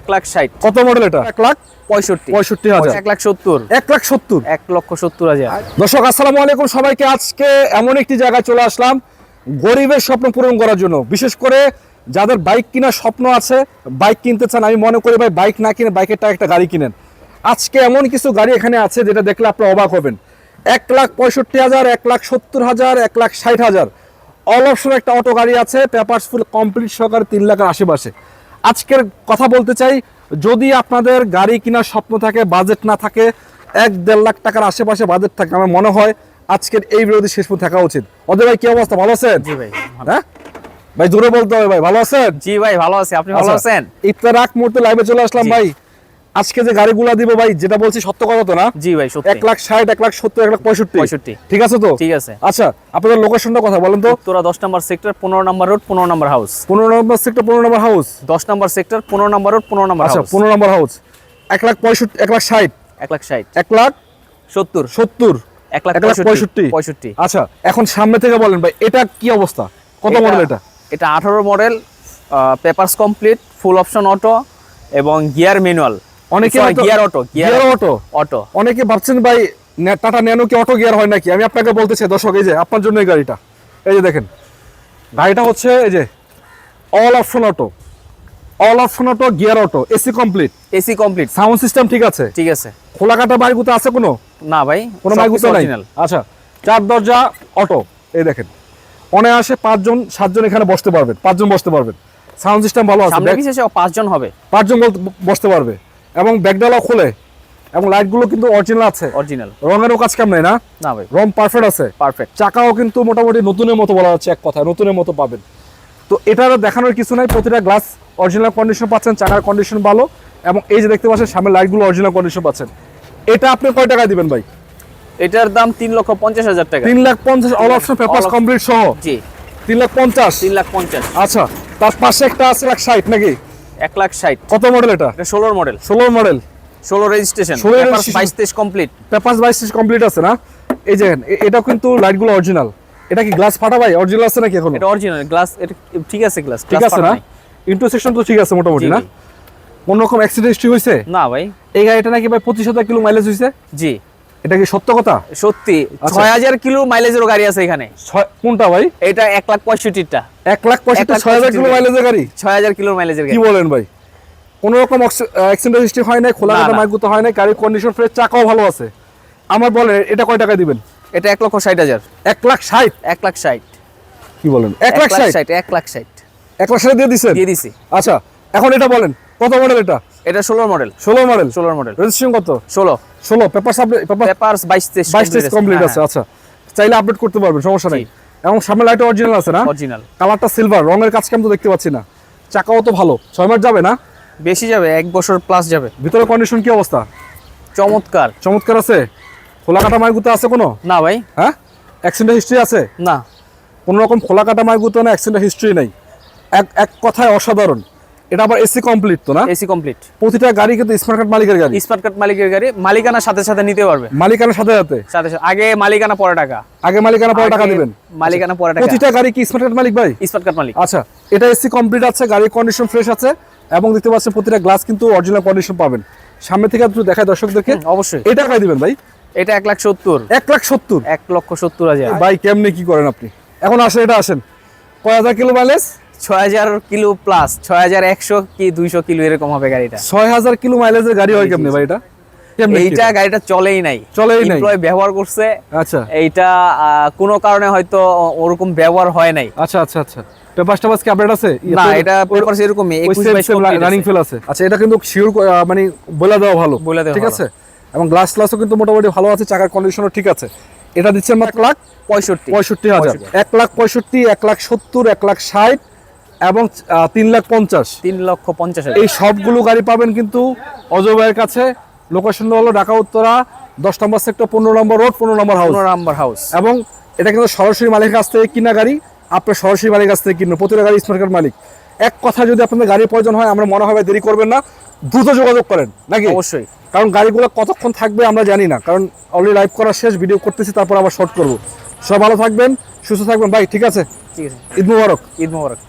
এক লাখ ষাট। কত মডেল এটা? এক লাখ পঁয়ষট্টি। পঁয়ষট্টি হাজার। এক লাখ সত্তর। এক লাখ সত্তর। এক লক্ষ সত্তর হাজার। দর্শক আসসালামু আলাইকুম সবাইকে। আজকে এমন একটি জায়গায় চলে আসলাম। গরিবের স্বপ্ন পূরণ করার জন্য। বিশেষ করে যাদের বাইক কেনার স্বপ্ন আছে বাইক কিনতে চান আমি মনে করি ভাই বাইক না কিনে বাইকের টাকা একটা গাড়ি কিনেন। আজকে এমন কিছু গাড়ি এখানে আছে যেটা দেখলে আপনি অবাক হবেন। এক লাখ পঁয়ষট্টি হাজার এক লাখ সত্তর হাজার এক লাখ ষাট হাজার। অল অপশন একটা অটো গাড়ি আছে পেপারস ফুল কমপ্লিট সহকারে তিন লাখের আশেপাশে। আজকের কথা বলতে চাই যদি আপনাদের গাড়ি কেনার স্বপ্ন থাকে বাজেট না থাকে এক দেড় লাখ টাকার আশেপাশে বাজেট থাকে আমার মনে হয় আজকের এই বিরোধী শেষ পর্যন্ত থাকা উচিত। অজয় ভাই কি অবস্থা? ভালো আছেন? জি ভাই হ্যাঁ? ভাই জোরে বলতে হবে ভাই ভালো আছেন? জি ভাই ভালো আছি। আপনি ভালো আচ্ছা, আছেন? ইফতার আগ মুহূর্তে লাইভে চলে আসলাম ভাই। আজকে যে গাড়িগুলা দিব ভাই যেটা বলছি সত্য কথা তো না? জি ভাই এক লাখ ষাট এক লাখ সত্তর এক লাখ পঁয়ষট্টি। পঁয়ষট্টি। ঠিক আছে তো? ঠিক আছে। আচ্ছা আপনাদের লোকেশনটা কথা বলেন তো। তোরা দশ নম্বর সেক্টর পনেরো নম্বর রোড পনেরো নম্বর হাউস পনেরো নম্বর সেক্টর পনেরো নম্বর হাউস দশ নম্বর সেক্টর পনেরো নম্বর রোড পনেরো নম্বর আচ্ছা পনেরো নম্বর হাউস এক লাখ পঁয়ষট্টি এক লাখ ষাট। এক লাখ ষাট। এক লাখ সত্তর। সত্তর। এক লাখ পঁয়ষট্টি। পঁয়ষট্টি। আচ্ছা এখন সামনে থেকে বলেন ভাই এটা কি অবস্থা? কত মডেল এটা? এটা আঠারো model papers complete full option auto এবং গিয়ার ম্যানুয়াল অনেকে gear auto gear auto auto অনেকে ভাবছেন ভাই টাটা ন্যানো কি অটো গিয়ার হয় নাকি? আমি আপনাকে বলতে চাই দর্শক এই যে আপনার জন্য এই গাড়িটা। এই যে দেখেন গাড়িটা হচ্ছে এই যে all option auto all option auto gear auto AC complete AC complete sound system ঠিক আছে? ঠিক আছে। খোলা কাটা বাইকগুলো আছে কোনো? না ভাই কোনো সবকিছু নাই। আচ্ছা চার দরজা অটো এই দেখেন। অনায়াসে পাঁচজন সাতজন এখানে বসতে পারবেন পাঁচজন বসতে পারবেন। সাউন্ড সিস্টেম ভালো আছে পাঁচজন হবে। পাঁচজন বলতে- বসতে পারবে। এবং ব্যাগডালাও খোলে। এবং লাইটগুলো কিন্তু অরিজিনাল আছে। অরিজিনাল রঙেরও কাজ কাম নাই না? না ভাই। রং পারফেক্ট আছে। পারফেক্ট চাকাও কিন্তু মোটামুটি নতুনের মতো বলা হচ্ছে এক কথা নতুনের মতো পাবেন। তো এটার দেখানোর কিছু নাই প্রতিটা গ্লাস অরিজিনাল কন্ডিশন পাচ্ছেন চাকার কন্ডিশন ভালো এবং এই যে দেখতে পাচ্ছেন সামনে লাইটগুলো অরিজিনাল কন্ডিশন পাচ্ছেন। এটা আপনি কয় টাকা দিবেন ভাই? এটার দাম তিন লক্ষ পঞ্চাশ হাজার টাকা। তিন লাখ পঞ্চাশ অল অপশন পেপার কমপ্লিট সহ? জি। তিন লাখ পঞ্চাশ? তিন লাখ পঞ্চাশ। আচ্ছা তার পাশে একটা আছে লাখ ষাট নাকি? এক লাখ ষাট। কত মডেল এটা? ষোলোর মডেল ষোলো মডেল ষোলো রেজিস্ট্রেশন 16 registration। বাইশ তেইশ কমপ্লিট পেপার বাইশ কমপ্লিট আছে না? এই যে এটা কিন্তু লাইটগুলো অরিজিনাল এটা কি গ্লাস ফাটা ভাই? অরিজিনাল আছে নাকি এখন? এটা অরিজিনাল গ্লাস এটা ঠিক আছে গ্লাস ঠিক আছে না? ইন্টারসেকশন তো ঠিক আছে মোটামুটি না। কোন রকম অ্যাক্সিডেন্ট হিস্ট্রি হয়েছে? না ভাই। এই গাড়িটা নাকি ভাই পঁচিশ হাজার কিলো মাইলেজ হয়েছে? জি। এটা কি সত্য কথা? সত্যি। আচ্ছা। ছয় হাজার কিলো মাইলেজেরও গাড়ি আছে এখানে। কোনটা ভাই? এটা এক লাখ পঁয়ষট্টিটা এক লাখ পঁয়ষট্টি ছয় হাজার কিলো মাইলেজের গাড়ি? ছয় হাজার কিলোর মাইলেজের কি বলেন ভাই? কোন রকম অ্যাক্সিডেন্ট হিস্ট্রি হয় নাই খোলা কাটা না। হয় নাই গাড়ির কন্ডিশন ফ্রেশ চাকাও ভালো আছে। আমার বলেন এটা কয় টাকা দিবেন? এটা এক লক্ষ ষাট হাজার। এক লাখ ষাট? এক লাখ ষাট। কি বলেন? এক লাখ ষাট? এক লাখ ষাট। এক লাখ ষাট দিয়ে দিচ্ছেন দিয়ে দিছি। আচ্ছা এখন এটা বলেন কত মডেল এটা? এটা ষোলোর মডেল। ষোলো মডেল? ষোলোর মডেল। রেজিস্ট্রেশন কত? ষোলো। ষোলো। পেপার পেপার বাইশ তেইশ বাইশ তেইশ কমপ্লিট আছে আচ্ছা। চাইলে আপডেট করতে পারবেন সমস্যা নেই। এবং সামনে লাইট অরিজিনাল আছে না? অরিজিনাল কালারটা সিলভার রঙের কাজ কেমন তো দেখতে পাচ্ছি না। চাকাও তো ভালো। ছয় মাস যাবে না? বেশি যাবে এক বছর প্লাস যাবে। ভিতরে কন্ডিশন কি অবস্থা? চমৎকার। চমৎকার আছে? খোলা কাটা মাইগুতো আছে কোনো? না ভাই। হ্যাঁ? অ্যাক্সিডেন্ট হিস্ট্রি আছে? না। কোনো রকম খোলা কাটা মাইগুতো না অ্যাক্সিডেন্ট হিস্ট্রি নেই। এক এক কথায় অসাধারণ। এটা আবার এসি কমপ্লিট তো না? AC complete. প্রতিটা গাড়ি কিন্তু স্মার্ট কার্ড মালিকের গাড়ি। স্মার্ট কার্ড মালিকের গাড়ি। মালিকানার সাথে সাথে নিতে পারবে। মালিকানার সাথে সাথে? সাথে সাথে। আগে মালিকানা পরে টাকা। আগে মালিকানা পরে টাকা দিবেন? মালিকানা পরে টাকা। প্রতিটা গাড়ি কি স্মার্ট কার্ড মালিক ভাই? স্মার্ট কার্ড মালিক। আচ্ছা এটা এসি কমপ্লিট আছে গাড়ির কন্ডিশন ফ্রেশ আছে এবং দেখতে পাচ্ছেন প্রতিটা গ্লাস কিন্তু অরিজিনাল কন্ডিশন পাবেন। সামনে থেকে একটু দেখায় দর্শকদেরকে। অবশ্যই। এটা টাকায় দিবেন ভাই? এটা এক লাখ সত্তর। এক লাখ সত্তর? এক লক্ষ সত্তর হাজার। ভাই কেমনে কি করেন আপনি? এখন আসেন এটা আসেন। কয় হাজার কিলো মাইলেজ ছয় হাজার কিলো প্লাস ছয় হাজার একশো কি দুইশো কিলো এরকম হবে গাড়িটা? ছয় হাজার কিলো মাইলেজের গাড়ি হয় কেমনে ভাই এটা? এইটা গাড়িটা চলেই নাই। চলেই নাই। ব্যবহার করছে। আচ্ছা। এইটা কোনো কারণে হয়তো ওরকম ব্যবহার হয় নাই। আচ্ছা আচ্ছা আচ্ছা। পেপার টেপার কি আপডেট আছে? না এটা পেপারস এরকমই একুশ বাইশ রানিং ফেল আছে। আচ্ছা এটা কিন্তু শিওর মানে বলে দেওয়া ভালো। ঠিক আছে? এবং গ্লাস গ্লাসও কিন্তু মোটামুটি ভালো আছে চাকার কন্ডিশনও ঠিক আছে। এটা দিচ্ছেন মাত্র লাখ পঁয়ষট্টি। পঁয়ষট্টি হাজার। এক লাখ পঁয়ষট্টি এক লাখ সত্তর এক লাখ ষাট এবং তিন লাখ পঞ্চাশ। তিন লক্ষ পঞ্চাশ এই সবগুলো গাড়ি পাবেন কিন্তু অজয় ভাইয়ের কাছে। লোকেশন হলো ঢাকা উত্তরা দশ নম্বর সেক্টর পনেরো নম্বর রোড পনেরো নম্বর হাউস পনেরো নাম্বার হাউস এবং এটা কিন্তু সরাসরি মালিকের কাছ থেকে কিনা গাড়ি আপনার সরাসরি মালিকের কাছ থেকে কিনবেন। প্রতিটা গাড়ি স্মার্ট মালিক। এক কথা যদি আপনাদের গাড়ির প্রয়োজন হয় আমরা মনে হবে দেরি করবেন না দ্রুত যোগাযোগ করেন নাকি? অবশ্যই। কারণ গাড়িগুলো কতক্ষণ থাকবে আমরা জানি না কারণ অলরেডি লাইভ করা শেষ ভিডিও করতেছি তারপর আবার শর্ট করব। সব ভালো থাকবেন সুস্থ থাকবেন। ভাই ঠিক আছে? ঠিক আছে। ঈদ মুবারক। ঈদ মোবারক।